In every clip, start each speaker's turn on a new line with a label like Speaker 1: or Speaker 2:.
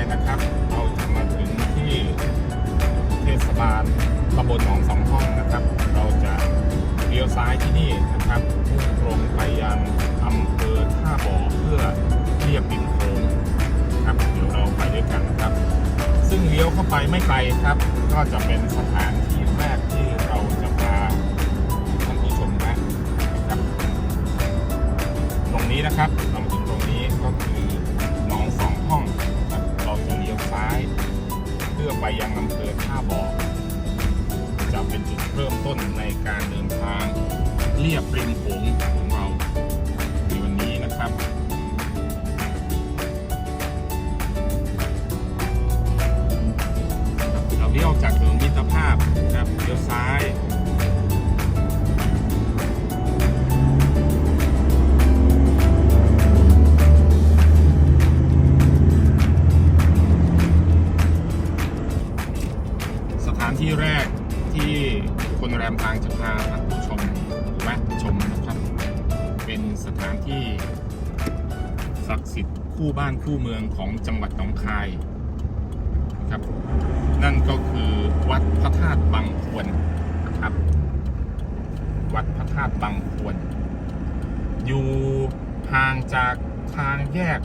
Speaker 1: เมืองหนะครับ เราจะมาถึงที่เทศบาลตำบลหนองสองห้องนะครับ เราจะเลี้ยวซ้ายที่นี่นะครับตรงไปยังอำเภอท่าบ่อเพื่อเรียบดินโขงครับเดี๋ยวเราไปด้วยกันนะครับ ซึ่งเลี้ยวเข้าไปไม่ไกลครับ ก็จะเป็นสถานที่แรกที่เราจะพาท่านผู้ชมนะครับ ตรงนี้นะครับเรามาถึงตรงนี้ก็คือหนองสองห้อง อไปยังอำเภอท่าบ่อจะเป็นจุดเริ่มต้นในการเดินทางเรียบริมโขงของเราในวันนี้นะครับเราเลี้ยวจากถนนมิตรภาพนะครับเลี้ยวซ้ายางพวน อยู่ห่างจากทางแยก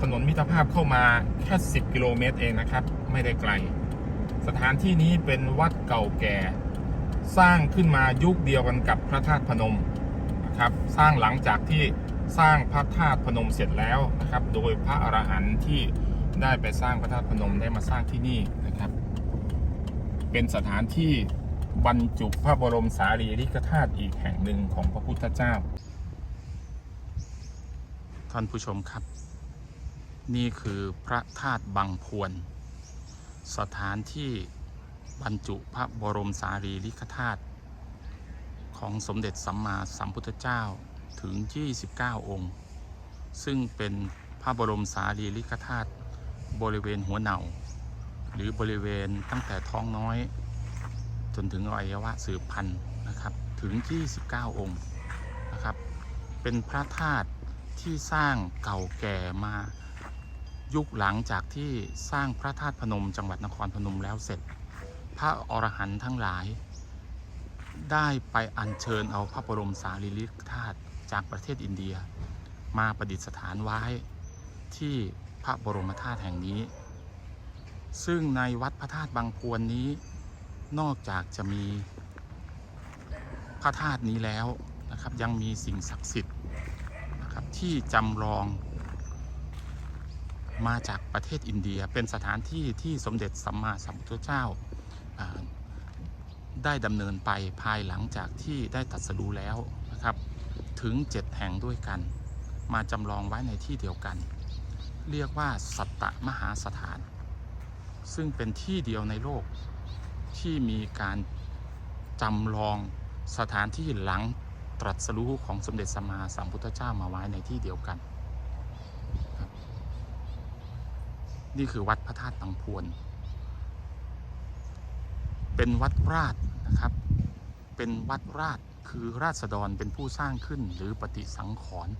Speaker 1: ถนนมิตรภาพเข้ามาแค่ 10 กิโลเมตรเองนะครับ ไม่ได้ไกล สถานที่นี้เป็นวัดเก่าแก่ สร้างขึ้นมายุคเดียวกันกับพระธาตุพนมนะครับ สร้างหลังจากที่สร้างพระธาตุพนมเสร็จแล้วนะครับ โดยพระอรหันต์ที่ได้ไปสร้างพระธาตุพนมได้มาสร้างที่นี่นะครับ เป็นสถานที่ บรรจุพระบรมสารีริกธาตุอีกแห่งหนึ่งของพระพุทธเจ้า ท่านผู้ชมครับ นี่คือพระธาตุบางพวน สถานที่บรรจุพระบรมสารีริกธาตุของสมเด็จสัมมาสัมพุทธเจ้าถึง 29 องค์ ซึ่งเป็นพระบรมสารีริกธาตุบริเวณหัวเหนาหรือบริเวณตั้งแต่ท้องน้อย นถึงอวัยวะสืบพันธุ์นะครับถึง 29 องค์นะครับ เป็นพระธาตุที่สร้างเก่าแก่มายุคหลังจากที่สร้างพระธาตุพนมจังหวัดนครพนมแล้วเสร็จ พระอรหันต์ทั้งหลาย ได้ไปอัญเชิญเอาพระบรมสารีริกธาตุจากประเทศอินเดีย มาประดิษฐานไว้ที่พระบรมธาตุแห่งนี้ ซึ่งในวัดพระธาตุบางพวนนี้ นอกจากจะมีพระธาตุนี้แล้วนะครับยังมีสิ่งศักดิ์สิทธิ์นะครับที่จำลอง มาจากประเทศอินเดียเป็นสถานที่ที่สมเด็จสัมมาสัมพุทธเจ้าาได้ดำเนินไปภายหลังจากที่ได้ตัดสรู้แล้วนะครับ ถึง 7 แห่งด้วยกัน มาจำลองไว้ในที่เดียวกัน เรียกว่าสัตตมหาสถาน ซึ่งเป็นที่เดียวในโลก ที่มีการจำลองสถานที่หลังตรัสรู้ของสมเด็จสัมมาสัมพุทธเจ้ามาไว้ในที่เดียวกัน นี่คือวัดพระธาตุบางพวน เป็นวัดราชนะครับ เป็นวัดราชคือราษฎรเป็นผู้สร้างขึ้นหรือปฏิสังขรณ์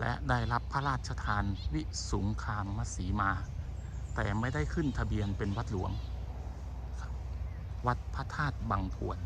Speaker 1: และได้รับพระราชทานวิสุงคามสีมา แต่ไม่ได้ขึ้นทะเบียนเป็นวัดหลวง วัดพระธาตุบางพวน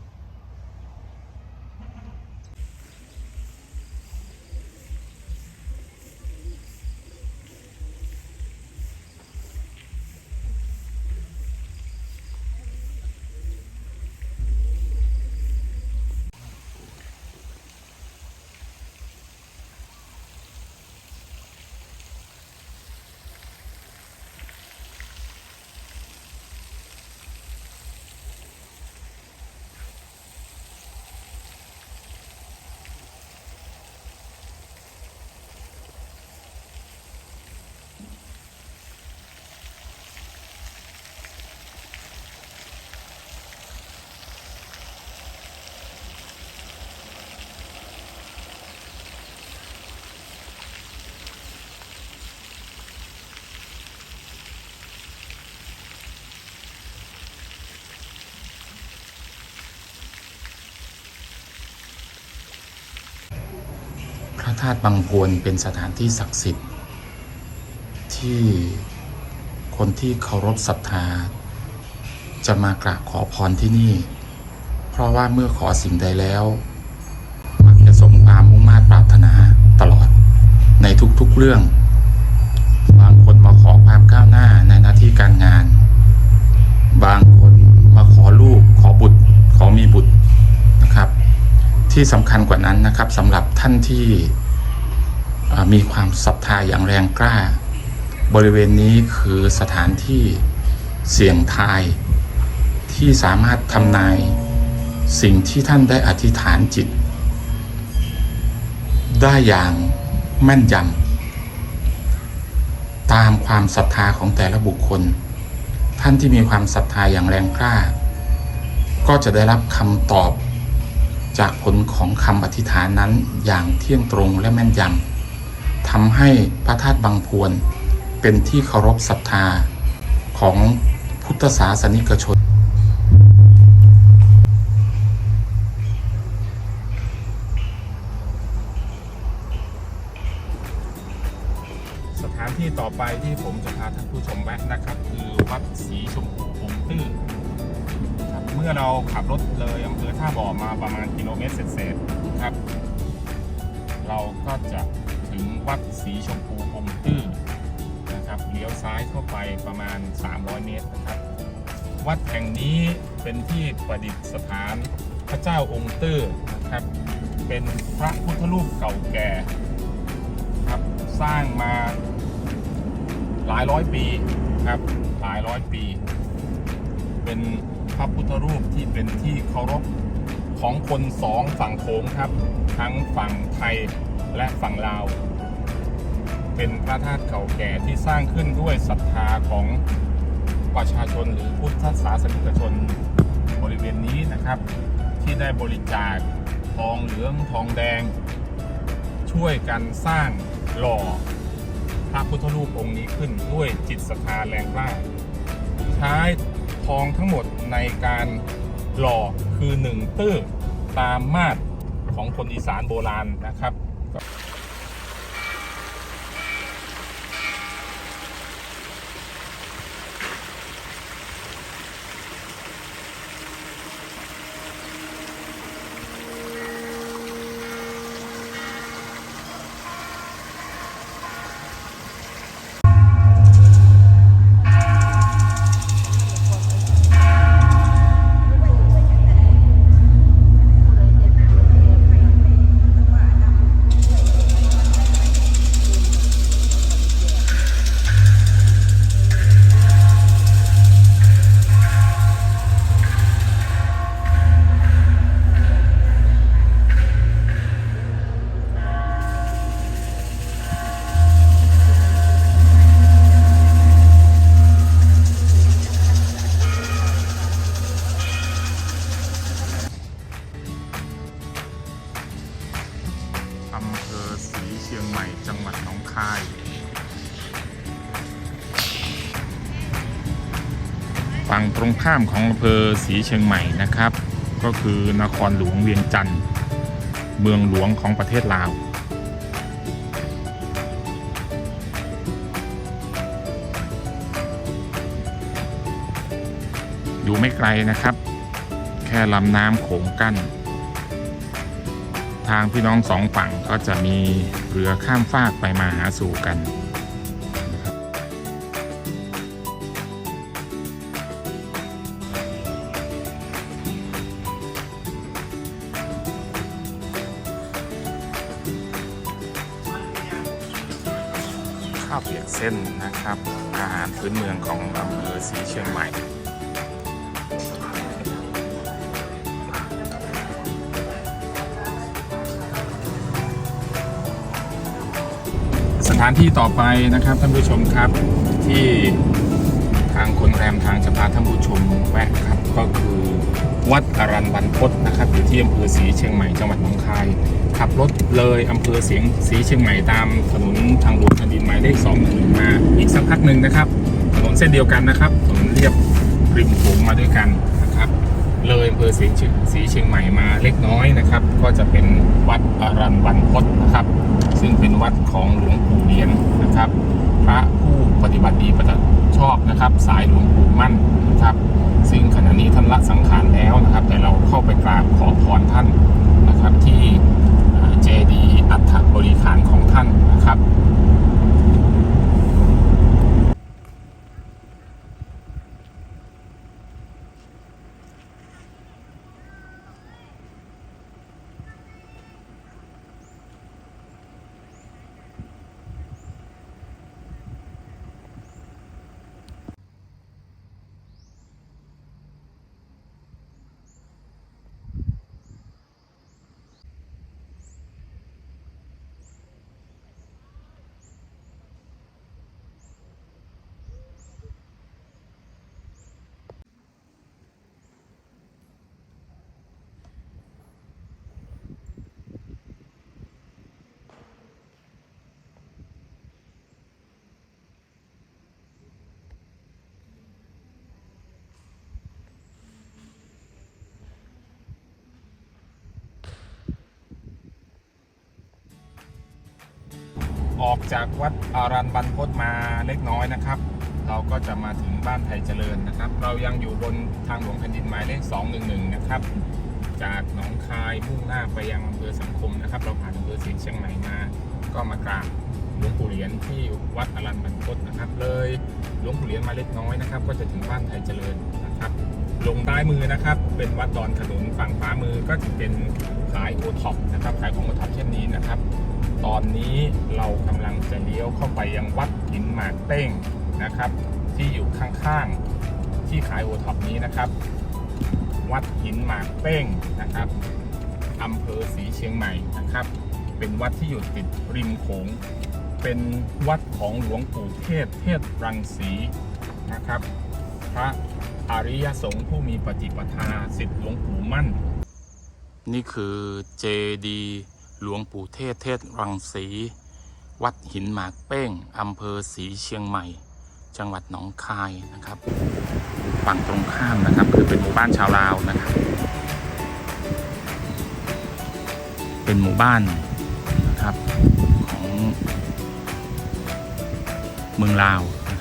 Speaker 1: ธาตุบางพวนเป็นสถานที่ศักดิ์สิทธิ์ ที่คนที่เคารพศรัทธา จะมากราบขอพรที่นี่ เพราะว่าเมื่อขอสิ่งใดแล้ว มักจะสมความมุ่งมา่ปรารถนาตลอดในทุกๆเรื่อง บางคนมาขอความก้าวหน้าในหน้าที่การงาน บางคนมาขอลูกขอบุตร ขอมีบุตรนะครับ ที่สำคัญกว่านั้นนะครับสำหรับท่านที่ มีความศรัทธาอย่างแรงกล้า บริเวณนี้คือสถานที่เสี่ยงทาย ที่สามารถทำนาย สิ่งที่ท่านได้อธิษฐานจิต ได้อย่างแม่นยำตามความศรัทธาของแต่ละบุคคล ท่านที่มีความศรัทธาอย่างแรงกล้า ก็จะได้รับคำตอบจากผลของคำอธิษฐานนั้นอย่างเที่ยงตรงและแม่นยำ ทำให้พระธาตุบางพวนเป็นที่เคารพศรัทธาของพุทธศาสนิกชน สถานที่ต่อไปที่ผมจะพาท่านผู้ชมแวะนะครับ คือวัดศรีชมพูพงตื้อเมื่อเราขับรถเลยอำเภอท่าบ่อมาประมาณกิโลเมตรเศษครับ เราก็จะ วัดศรีชมพูพงตื้อนะครับเลี้ยวซ้ายเข้าไปประมาณ 300 เมตรนะครับ วัดแห่งนี้เป็นที่ประดิษฐานพระเจ้าองค์ตื้อนะครับ เป็นพระพุทธรูปเก่าแก่ครับสร้างมาหลายร้อยปีครับหลายร้อยปี เป็นพระพุทธรูปที่เป็นที่เคารพของคนสองฝั่งโขงครับ ทั้งฝั่งไทยและฝั่งลาว เป็นพระธาตุเก่าแก่ที่สร้างขึ้นด้วยศรัทธาของประชาชนหรือพุทธศาสนิกชนบริเวณนี้นะครับ ที่ได้บริจาคทองเหลืองทองแดง ช่วยกันสร้างหล่อพระพุทธรูปองค์นี้ขึ้นด้วยจิตศรัทธาแรงกล้าใช้ทองทั้งหมดในการหล่อคือหนึ่งตื้อตามมาตรของคนอีสานโบราณนะครับ ข้ามของอำเภอศรีเชียงใหม่นะครับ ก็คือนครหลวงเวียงจันทร์เมืองหลวงของประเทศลาวอยู่ไม่ไกลนะครับ แค่ลำน้ำโขงกั้น ทางพี่น้องสองฝั่งก็จะมีเรือข้ามฟากไปมาหาสู่กัน ข้าวเปียกเส้นนะครับ อาหารพื้นเมืองของอำเภอศรีเชียงใหม่สถานที่ต่อไปนะครับท่านผู้ชมครับที่ ทางคนแรมทางจะพาท่านผู้ชมแวะครับก็คือวัดอรันบันพศนะครับอยู่ที่อำเภอศรีเชียงใหม่จังหวัดหนองคาย ขับรถเลยอำเภอเสียงศรีเชียงใหม่ตามถนนทางหลวงแผ่นดินหมายเลขสองถึงมาอีกสักพักหนึ่งนะครับถนนเส้นเดียวกันนะครับถนนเรียบริมโขงมาด้วยกันนะครับเลยอำเภอศรีเชียงศรีเชียงใหม่มาเล็กน้อยนะครับ ก็จะเป็นวัดอรันบันพศนะครับ ซึ่งเป็นวัดของหลวงปู่เลียนนะครับ พระผู้ปฏิบัติดีปฏิ ครับ สายหลวงปู่มั่นนะครับ ซึ่งขณะนี้ท่านละสังขารแล้วนะครับ แต่เราเข้าไปกราบขอพรท่านนะครับที่เจดีย์อัฐบริขารของท่านนะครับ อกจากวัดอารันบันพตมาเล็กน้อยนะครับ เราก็จะมาถึงบ้านไทยเจริญนะครับ เรายังอยู่บนทางหลวงแผ่นดินหมายเลข 211 นะครับ จากหนองคายมุ่งหน้าไปยังอำเภอสังคมนะครับ เราผ่านอำเภอศรีเชียงใหม่มา ก็มากราบหลวงปู่เหรียญที่วัดอารันบันพตนะครับ เลยหลวงปู่เหรียญมาเล็กน้อยนะครับ ก็จะถึงบ้านไทยเจริญ นะครับ ลงใต้มือนะครับ เป็นวัดดอนขนุนฝั่งขวามือก็จะเป็นขายโอท็อปนะครับขายของโอท็อปเช่นนี้นะครับ ตอนนี้เรากำลังจะเลี้ยวเข้าไปยังวัดหินหมากเต้งนะครับ ที่อยู่ข้างๆที่ขายโอท็อปนี้นะครับ วัดหินหมากเป้งนะครับอำเภอศรีเชียงใหม่นะครับ เป็นวัดที่อยู่ติดริมโขง เป็นวัดของหลวงปู่เทศเทศรังสีนะครับ พระ อริยสงฆ์ผู้มีปฏิปทาสิทธิหลวงปู่มั่น นี่คือเจดีหลวงปู่เทศเทศรังสี วัดหินหมากเป้งอำเภอศรีเชียงใหม่ จังหวัดหนองคายนะครับ ฝั่งตรงข้ามนะครับ คือเป็นหมู่บ้านชาวลาวนะครับ เป็นหมู่บ้านนะครับของเมืองลาวนะ